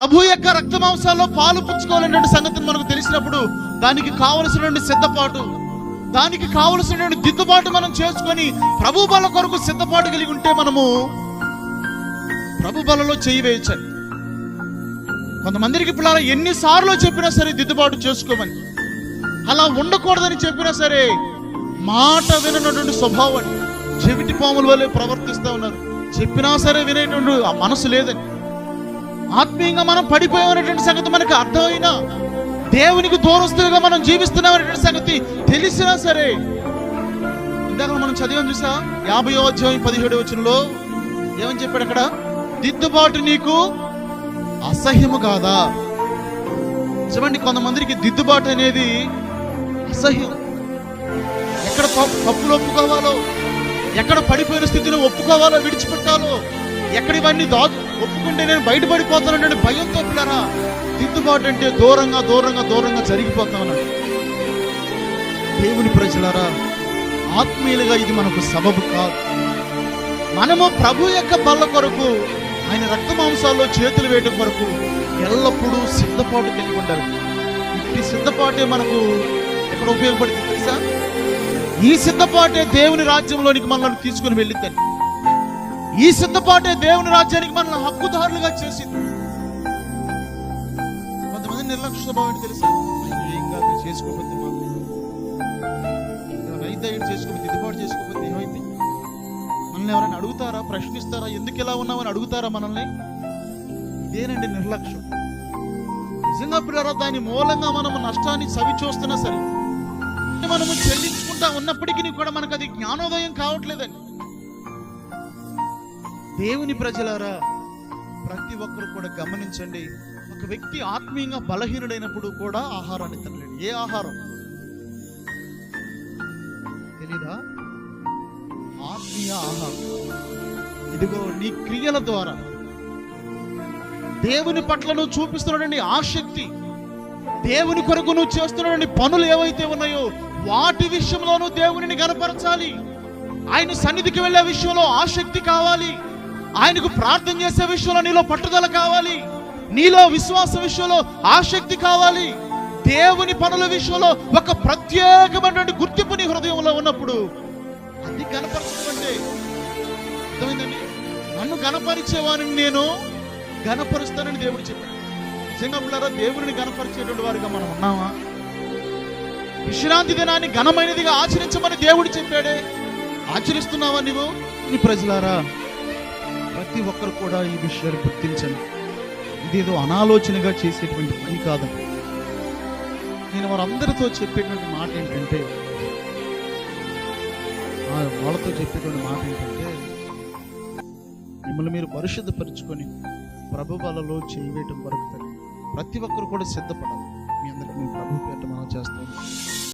ప్రభు యొక్క రక్త మాంసాల్లో పాలు పుచ్చుకోవాలనే సంగతిని మనకు తెలిసినప్పుడు దానికి కావలసినటువంటి సిద్ధపాటు దానికి కావలసినటువంటి దిద్దుబాటు మనం చేసుకొని ప్రభు బల కొరకు సిద్ధపాటు కలిగి ఉంటే మనము ప్రభు బలలో చేయి వేయచ్చండి. కొంతమందికి పిల్లలు ఎన్నిసార్లు చెప్పినా సరే దిద్దుబాటు చేసుకోమని అలా ఉండకూడదని చెప్పినా సరే మాట వినటువంటి స్వభావం చెవిటి పాముల వల్లే ప్రవర్తిస్తూ ఉన్నారు. చెప్పినా సరే వినేటువంటి ఆ మనసు లేదని ఆత్మీయంగా మనం పడిపోయామనేటువంటి సంగతి మనకు అర్థమైనా దేవునికి దూరస్తులుగా మనం జీవిస్తున్నామనేటువంటి సంగతి తెలిసినా సరే. ఇందాక మనం చదివాం చూసా యాభై అధ్యాయం పదిహేడు వచనంలో ఏమని చెప్పాడు అక్కడ? దిద్దుబాటు నీకు అసహ్యము కాదా? చూడండి కొంతమందికి దిద్దుబాటు అనేది అసహ్యం. ఎక్కడ తప్పులు ఒప్పుకోవాలో ఎక్కడ పడిపోయిన స్థితిని ఒప్పుకోవాలో విడిచిపెట్టాలో ఎక్కడ ఇవన్నీ దా ఒప్పుకుంటే నేను బయటపడిపోతానంటే భయంతో పిల్లరా. దిద్దుబాటు అంటే దూరంగా దూరంగా దూరంగా జరిగిపోతామన్నాడు దేవుని ప్రజలారా ఆత్మీయులుగా ఇది మనకు సబబు కాదు. మనము ప్రభు యొక్క బల్ల కొరకు ఆయన రక్త మాంసాల్లో చేతులు వేయడం కొరకు ఎల్లప్పుడూ సిద్ధపాటు కలిగి ఉండాలి. ఇట్టి సిద్ధపాటే మనకు ఎక్కడ ఉపయోగపడుతుంది తెలుసా? ఈ సిద్ధపాటే దేవుని రాజ్యంలోనికి మనల్ని తీసుకుని వెళ్ళిద్దని ఈ సిద్ధపాటే దేవుని రాజ్యానికి మనల్ని హక్కుదారులుగా చేసింది. కొంతమంది నిర్లక్ష్య స్వభావం ఏంటి తెలుసా ఏం కాదు చేసుకోకపోతే అయితే చేసుకోబోద్ది దిద్దుబాటు చేసుకోబోద్ది ఏమైంది? మనల్ని ఎవరైనా అడుగుతారా? ప్రశ్నిస్తారా? ఎందుకు ఇలా ఉన్నామని అడుగుతారా మనల్ని? ఇదేనండి నిర్లక్ష్యం. నిజంగా పిల్లరా దాని మూలంగా మనము నష్టాన్ని చవి చూస్తున్నా సరే మనము చెల్లించుకుంటా ఉన్నప్పటికీ కూడా మనకు అది జ్ఞానోదయం కావట్లేదండి. దేవుని ప్రజలారా ప్రతి ఒక్కరు కూడా గమనించండి. ఒక వ్యక్తి ఆత్మీయంగా బలహీనుడైనప్పుడు కూడా ఆహారాన్ని తినలేడు. ఏ ఆహారం? తెలీదా? ఆత్మీయ ఆహారం. ఇదిగో నీ క్రియల ద్వారా. దేవుని పట్ల నువ్వు చూపిస్తున్నాడండి ఆసక్తి దేవుని కొరకు నువ్వు చేస్తున్నాడండి పనులు ఏవైతే ఉన్నాయో వాటి విషయంలోనూ దేవునిని గనపరచాలి. ఆయన సన్నిధికి వెళ్ళే విషయంలో ఆసక్తి కావాలి. ఆయనకు ప్రార్థన చేసే విషయంలో నీలో పట్టుదల కావాలి. నీలో విశ్వాస విషయంలో ఆసక్తి కావాలి. దేవుని పనుల విషయంలో ఒక ప్రత్యేకమైనటువంటి గుర్తింపు నీ హృదయంలో ఉన్నప్పుడు అది కనపరచడం అర్థమైందండి? నన్ను గనపరిచేవాడిని నేను గనపరుస్తానని దేవుడు చెప్పాడు. నిజంగా దేవుడిని గనపరిచేటువంటి వారిగా మనం ఉన్నామా? విశ్రాంతి దినాన్ని ఘనమైనదిగా ఆచరించమని దేవుడు చెప్పాడే. ఆచరిస్తున్నావా నువ్వు నీ ప్రజలారా ప్రతి ఒక్కరు కూడా ఈ విషయాలు గుర్తించండి. ఇదేదో అనాలోచనగా చేసేటువంటి పని కాదు నేను వారందరితో చెప్పేటువంటి మాట ఏంటంటే వాళ్ళతో చెప్పేటువంటి మాట ఏంటంటే మిమ్మల్ని మీరు పరిశుద్ధపరుచుకొని ప్రభు బలలో చేయవేయటం వరకు ప్రతి ఒక్కరు కూడా సిద్ధపడాలి. మీ అందరికీ మేము ప్రభు పేట మనం చేస్తాం